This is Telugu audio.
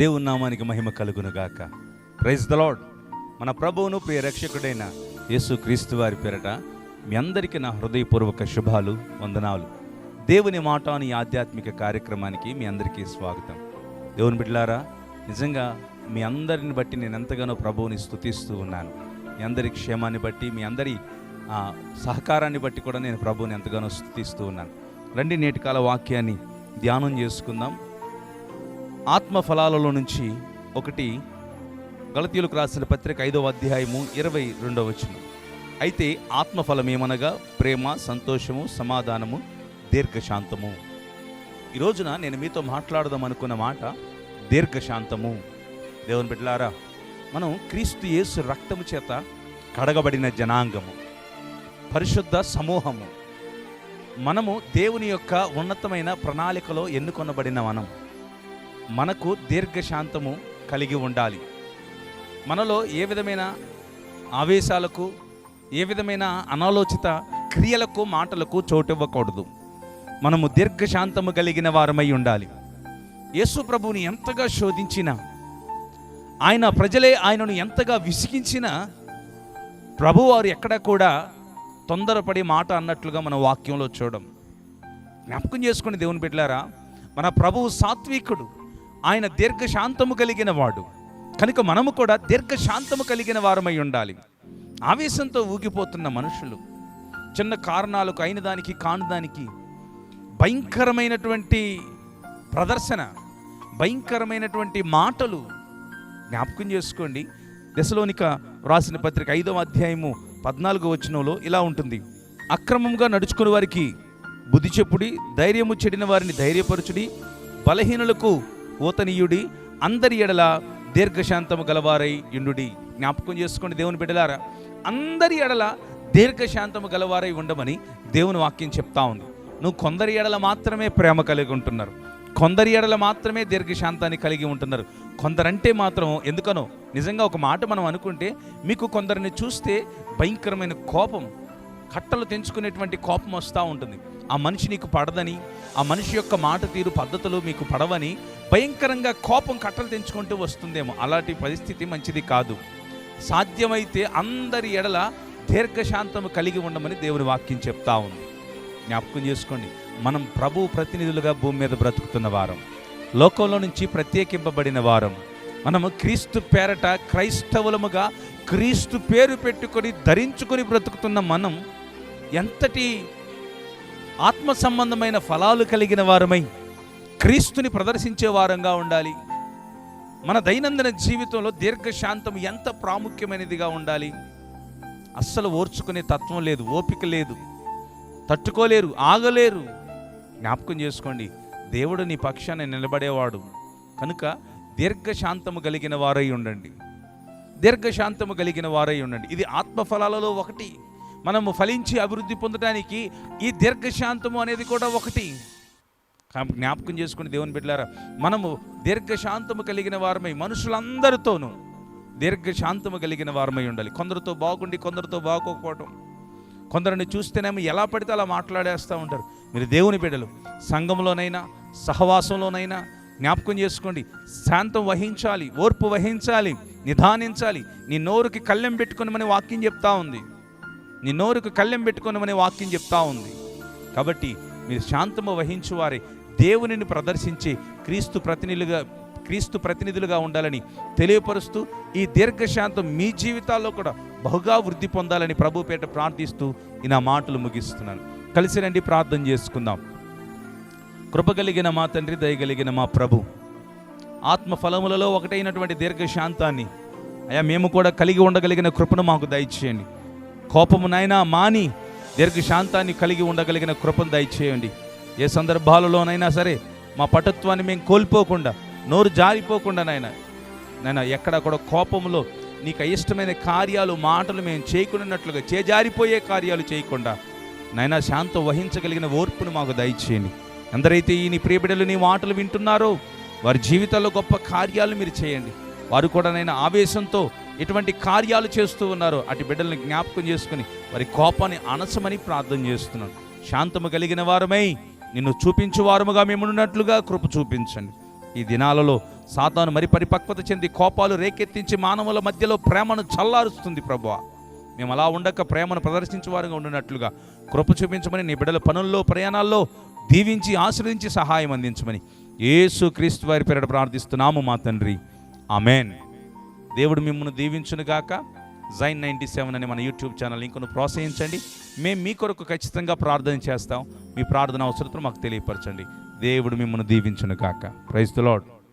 దేవుని నామానికి మహిమ కలుగునుగాక. ప్రైజ్ ద లాడ్ మన ప్రభువును ప్రియ రక్షకుడైన యేసు క్రీస్తు వారి పేరట మీ అందరికీ నా హృదయపూర్వక శుభాలు వందనాలు. దేవుని మాట అని ఆధ్యాత్మిక కార్యక్రమానికి మీ అందరికీ స్వాగతం. దేవుని బిడ్లారా నిజంగా మీ అందరిని బట్టి నేను ఎంతగానో ప్రభువుని స్థుతిస్తూ ఉన్నాను. మీ అందరి క్షేమాన్ని బట్టి మీ అందరి ఆ, సహకారాన్ని బట్టి కూడా నేను ప్రభువుని ఎంతగానో స్థుతిస్తూ ఉన్నాను. రండి నేటికాల వాక్యాన్ని ధ్యానం చేసుకుందాం. ఆత్మ ఫలాలలో నుంచి ఒకటి గలతీయులకు రాసిన పత్రిక ఐదవ అధ్యాయము ఇరవై రెండవ వచనం. అయితే ఆత్మఫలం ఏమనగా ప్రేమ సంతోషము సమాధానము దీర్ఘశాంతము. ఈ రోజున నేను మీతో మాట్లాడదాం అనుకున్న మాట దీర్ఘశాంతము. దేవుని బిడ్డలారా మనం క్రీస్తు యేసు రక్తము చేత కడగబడిన జనాంగము పరిశుద్ధ సమూహము. మనము దేవుని యొక్క ఉన్నతమైన ప్రణాళికలో ఎన్నుకొనబడిన మనం. మనకు దీర్ఘశాంతము కలిగి ఉండాలి. మనలో ఏ విధమైన ఆవేశాలకు ఏ విధమైన అనాలోచిత క్రియలకు మాటలకు చోటివ్వకూడదు. మనము దీర్ఘశాంతము కలిగిన వారమై ఉండాలి. యేసు ప్రభువుని ఎంతగా శోధించినా ఆయన ప్రజలే ఆయనను ఎంతగా విసిగించినా ప్రభువారు ఎక్కడ కూడా తొందరపడి మాట అన్నట్లుగా మన వాక్యంలో చూడడం జ్ఞాపకం చేసుకుని దేవుని బిడ్డలారా మన ప్రభువు సాత్వికుడు. ఆయన దీర్ఘశాంతము కలిగిన వాడు. కనుక మనము కూడా దీర్ఘశాంతము కలిగిన వారమై ఉండాలి. ఆవేశంతో ఊగిపోతున్న మనుషులు చిన్న కారణాలకు అయిన దానికి కాని దానికి భయంకరమైనటువంటి ప్రదర్శన భయంకరమైనటువంటి మాటలు జ్ఞాపకం చేసుకోండి. దశలోనిక వ్రాసిన పత్రిక ఐదవ అధ్యాయము పద్నాలుగో వచనంలో ఇలా ఉంటుంది. అక్రమంగా నడుచుకుని వారికి బుద్ధి చెప్పుడి ధైర్యము చెడిన వారిని ధైర్యపరచుడి బలహీనులకు ఓతనీయుడి అందరి ఎడల దీర్ఘశాంతము గలవారై ఇండుడి జ్ఞాపకం చేసుకోండి దేవుని బిడ్డలారా. అందరి ఎడల దీర్ఘశాంతము గలవారై ఉండమని దేవుని వాక్యం చెప్తా ఉంది. నువ్వు కొందరి ఎడల మాత్రమే ప్రేమ కలిగి ఉంటున్నారు. కొందరి ఎడల మాత్రమే దీర్ఘశాంతాన్ని కలిగి ఉంటున్నారు. కొందరంటే మాత్రం ఎందుకనో నిజంగా ఒక మాట మనం అనుకుంటే మీకు కొందరిని చూస్తే భయంకరమైన కోపం కట్టలు తెంచుకునేటువంటి కోపం వస్తూ ఉంటుంది. ఆ మనిషి నీకు పడదని ఆ మనిషి యొక్క మాట తీరు పద్ధతులు మీకు పడవని భయంకరంగా కోపం కట్టలు తెంచుకుంటూ వస్తుందేమో. అలాంటి పరిస్థితి మంచిది కాదు. సాధ్యమైతే అందరి ఎడల దీర్ఘశాంతము కలిగి ఉండమని దేవుని వాక్యం చెప్తా ఉంది. జ్ఞాపకం చేసుకోండి. మనం ప్రభు ప్రతినిధులుగా భూమి మీద బ్రతుకుతున్న వారం. లోకంలో నుంచి ప్రత్యేకింపబడిన వారం. మనము క్రీస్తు పేరట క్రైస్తవులముగా క్రీస్తు పేరు పెట్టుకొని ధరించుకొని బ్రతుకుతున్న మనం ఎంతటి ఆత్మ సంబంధమైన ఫలాలు కలిగిన వారమై క్రీస్తుని ప్రదర్శించే వారంగా ఉండాలి. మన దైనందిన జీవితంలో దీర్ఘశాంతం ఎంత ప్రాముఖ్యమైనదిగా ఉండాలి? అస్సలు ఓర్చుకునే తత్వం లేదు ఓపిక లేదు. తట్టుకోలేరు ఆగలేరు. జ్ఞాపకం చేసుకోండి దేవుడు నీ పక్షాన్ని నిలబడేవాడు. కనుక దీర్ఘశాంతము కలిగిన వారై ఉండండి. దీర్ఘశాంతము కలిగిన వారై ఉండండి. ఇది ఆత్మఫలాలలో ఒకటి. మనము ఫలించి అభివృద్ధి పొందడానికి ఈ దీర్ఘశాంతము అనేది కూడా ఒకటి. జ్ఞాపకం చేసుకుని దేవుని బిడ్డలారా మనము దీర్ఘశాంతము కలిగిన వారమై మనుషులందరితోనూ దీర్ఘశాంతము కలిగిన వారమై ఉండాలి. కొందరితో బాగుండి కొందరితో బాగోకపోవటం. కొందరిని చూస్తేనేమో ఎలా పడితే అలా మాట్లాడేస్తూ ఉంటారు. మీరు దేవుని బిడ్డలు సంఘంలోనైనా సహవాసంలోనైనా జ్ఞాపకం చేసుకోండి. శాంతం వహించాలి ఓర్పు వహించాలి నిదానించాలి నీ నోరుకి కళ్ళెం పెట్టుకునమని వాక్యం చెప్తా ఉంది. నీ నోరుకు కళ్ళెం పెట్టుకునమని వాక్యం చెప్తా ఉంది. కాబట్టి మీరు శాంతము వహించువారే. దేవునిని ప్రదర్శించి క్రీస్తు ప్రతినిధులుగా క్రీస్తు ప్రతినిధులుగా ఉండాలని తెలియపరుస్తూ ఈ దీర్ఘశాంతం మీ జీవితాల్లో కూడా బహుగా వృద్ధి పొందాలని ప్రభుపేట ప్రార్థిస్తూ ఈ నా మాటలు ముగిస్తున్నాను. కలిసి రండి ప్రార్థన చేసుకుందాం. కృపగలిగిన మా తండ్రి దయగలిగిన మా ప్రభు ఆత్మ ఫలములలో ఒకటైనటువంటి దీర్ఘశాంతాన్ని అయా మేము కూడా కలిగి ఉండగలిగిన కృపను మాకు దయచేయండి. కోపము నాయనా మాని దీర్ఘశాంతాన్ని కలిగి ఉండగలిగిన కృపను దయచేయండి. ఏ సందర్భాలలోనైనా సరే మా పటత్వాన్ని మేము కోల్పోకుండా నోరు జారిపోకుండా నాయన. నాయన ఎక్కడ కూడా కోపంలో నీకు ఇష్టమైన కార్యాలు మాటలు మేము చేయకున్నట్లుగా చేజారిపోయే కార్యాలు చేయకుండా నాయన శాంతం వహించగలిగిన ఓర్పును మాకు దయచేయండి. ఎందరైతే ఈ నీ ప్రియబిడలు నీ మాటలు వింటున్నారో వారి జీవితాల్లో గొప్ప కార్యాలు మీరు చేయండి. వారు కూడా నేను ఆవేశంతో ఎటువంటి కార్యాలు చేస్తూ ఉన్నారో. అటు బిడ్డల్ని జ్ఞాపకం చేసుకుని వారి కోపాన్ని అనసమని ప్రార్థన చేస్తున్నాను. శాంతము కలిగిన వారమై నిన్ను చూపించు వారముగా మేమున్నట్లుగా కృప చూపించండి. ఈ దినాలలో సాతాను మరి పరిపక్వత చెంది కోపాలు రేకెత్తించి మానవుల మధ్యలో ప్రేమను చల్లారుస్తుంది ప్రభువా. మేము అలా ఉండక ప్రేమను ప్రదర్శించేవారుగా ఉండినట్లుగా కృప చూపించమని నీ బిడ్డల పనుల్లో ప్రయాణాల్లో దీవించి ఆశ్రయించి సహాయం అందించమని ఏసు క్రీస్తు వారి పేరిట ప్రార్థిస్తున్నాము మా తండ్రి. ఆమెన్. దేవుడు మిమ్మల్ని దీవించునుగాక జైన్ నైంటీ సెవెన్ అనే మన యూట్యూబ్ ఛానల్ లింకును ప్రోత్సహించండి. మేము మీ కొరకు ఖచ్చితంగా ప్రార్థన చేస్తాం. మీ ప్రార్థన అవసరతను మాకు తెలియపరచండి. దేవుడు మిమ్మల్ని దీవించునుగాక ప్రైజ్ ద లాడ్